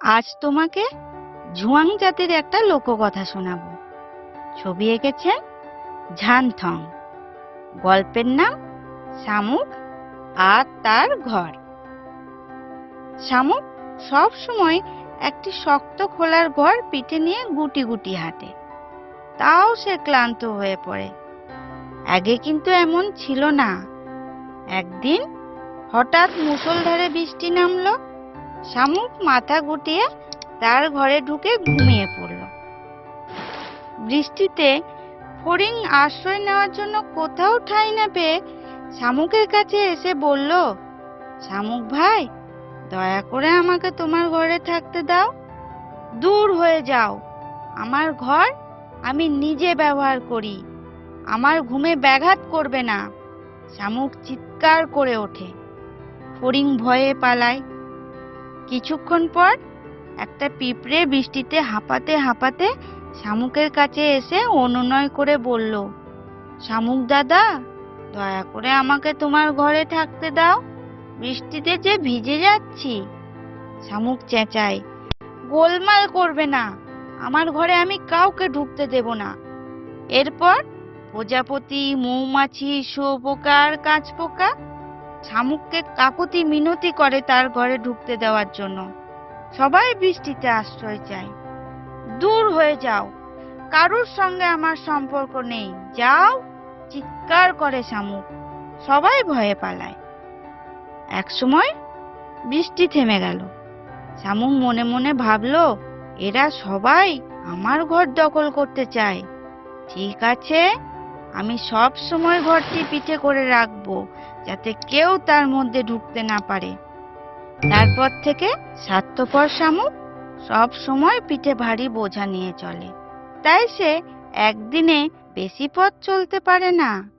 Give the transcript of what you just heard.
আজ তোমাকে ঝুয়াং জাতির একটা লোককথা শোনাবো। ছবি এঁকেছেন ঝানথং গল্পের নাম শামুক আর তার ঘর। শামুক সব সময় একটি শক্ত খোলার ঘর পিঠে নিয়ে গুটি গুটি হাঁটে। তাও সে ক্লান্ত হয়ে পড়ে। আগে কিন্তু এমন ছিল না। একদিন হঠাৎ মুষলধারে বৃষ্টি নামলো। শামুক মাথা গুটিয়ে তার ঘরে ঢুকে ঘুমিয়ে পড়ল। বৃষ্টিতে ফড়িং আশ্রয় নেওয়ার জন্য কোথাও ঠাঁই না পেয়ে শামুকের কাছে এসে বলল, শামুক ভাই, দয়া করে আমাকে তোমার ঘরে থাকতে দাও। দূর হয়ে যাও। আমার ঘর আমি নিজে ব্যবহার করি। আমার ঘুমে ব্যাঘাত করবে না। শামুক চিৎকার করে ওঠে। ফড়িং ভয়ে পালায়। কিছুক্ষণ পর একটা পিঁপড়ে বৃষ্টিতে হাঁপাতে হাঁপাতে শামুকের কাছে এসে অনুনয় করে বলল, শামুক দাদা, দয়া করে আমাকে তোমার ঘরে থাকতে দাও। বৃষ্টিতে যে ভিজে যাচ্ছি। শামুক চেঁচায়, গোলমাল করবে না। আমার ঘরে আমি কাউকে ঢুকতে দেব না। এরপর প্রজাপতি, মৌমাছি শুয়োপোকা আর কাঁচপোকা শামুককে কাকুতি মিনতি করে তার ঘরে ঢুকতে দেওয়ার জন্য। সবাই বৃষ্টিতে আশ্রয় চায়। দূর হয়ে যাও। কারুর সঙ্গে আমার সম্পর্ক নেই। যাও, চিৎকার করে শামুক। সবাই ভয়ে পালায়। একসময় বৃষ্টি থেমে গেল। শামুক মনে মনে ভাবল, এরা সবাই আমার ঘর দখল করতে চায়। ঠিক আছে আমি সব সময় ঘরটি পিঠে করে রাখব, যাতে কেউ তার মধ্যে ঢুকতে না পারে। তারপর থেকে স্বার্থপর শামুক সব সময় পিঠে ভারী বোঝা নিয়ে চলে। তাই সে একদিনে বেশি পথ চলতে পারে না।